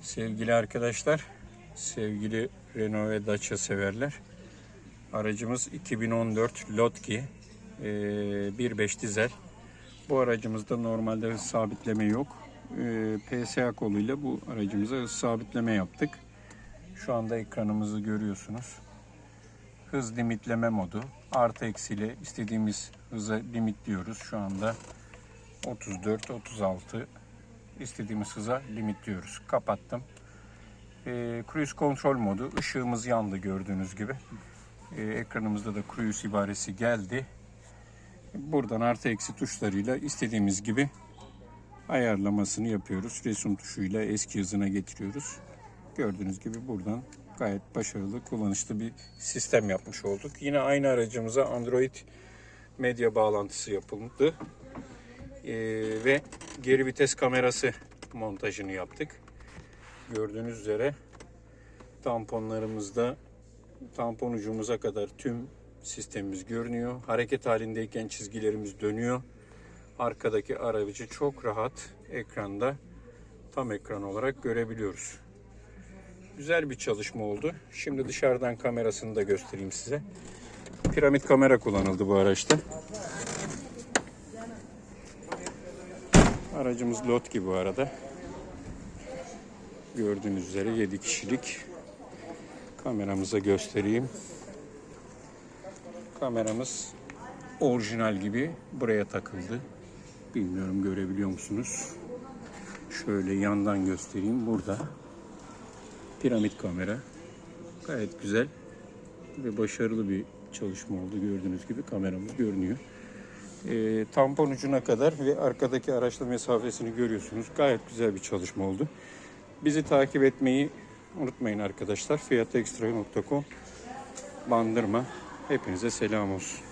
Sevgili arkadaşlar, sevgili Renault ve Dacia severler. Aracımız 2014 Lotki eee, 1.5 dizel. Bu aracımızda normalde sabitleme yok. Eee, PSA koluyla bu aracımıza sabitleme yaptık. Şu anda ekranımızı görüyorsunuz. Hız limitleme modu. Artı eksiyle istediğimiz hıza limitliyoruz. Şu anda 34, 36 istediğimiz hıza limitliyoruz. Kapattım. Ee, cruise kontrol modu. Işığımız yandı gördüğünüz gibi. Ee, ekranımızda da cruise ibaresi geldi. Buradan artı eksi tuşlarıyla istediğimiz gibi ayarlamasını yapıyoruz. Resim tuşuyla eski hızına getiriyoruz. Gördüğünüz gibi buradan gayet başarılı, kullanışlı bir sistem yapmış olduk. Yine aynı aracımıza Android medya bağlantısı yapıldı. Ee, ve geri vites kamerası montajını yaptık. Gördüğünüz üzere tamponlarımızda tampon ucumuza kadar tüm sistemimiz görünüyor. Hareket halindeyken çizgilerimiz dönüyor. Arkadaki aracı çok rahat ekranda tam ekran olarak görebiliyoruz. Güzel bir çalışma oldu. Şimdi dışarıdan kamerasını da göstereyim size. Piramit kamera kullanıldı bu araçta. Aracımız Lotki bu arada. Gördüğünüz üzere 7 kişilik. Kameramıza göstereyim. Kameramız orijinal gibi buraya takıldı. Bilmiyorum görebiliyor musunuz? Şöyle yandan göstereyim. Burada piramit kamera. Gayet güzel ve başarılı bir çalışma oldu. Gördüğünüz gibi kameramız görünüyor. E, tampon ucuna kadar ve arkadaki araçla mesafesini görüyorsunuz. Gayet güzel bir çalışma oldu. Bizi takip etmeyi unutmayın arkadaşlar. fiyatextra.com Bandırma. Hepinize selam olsun.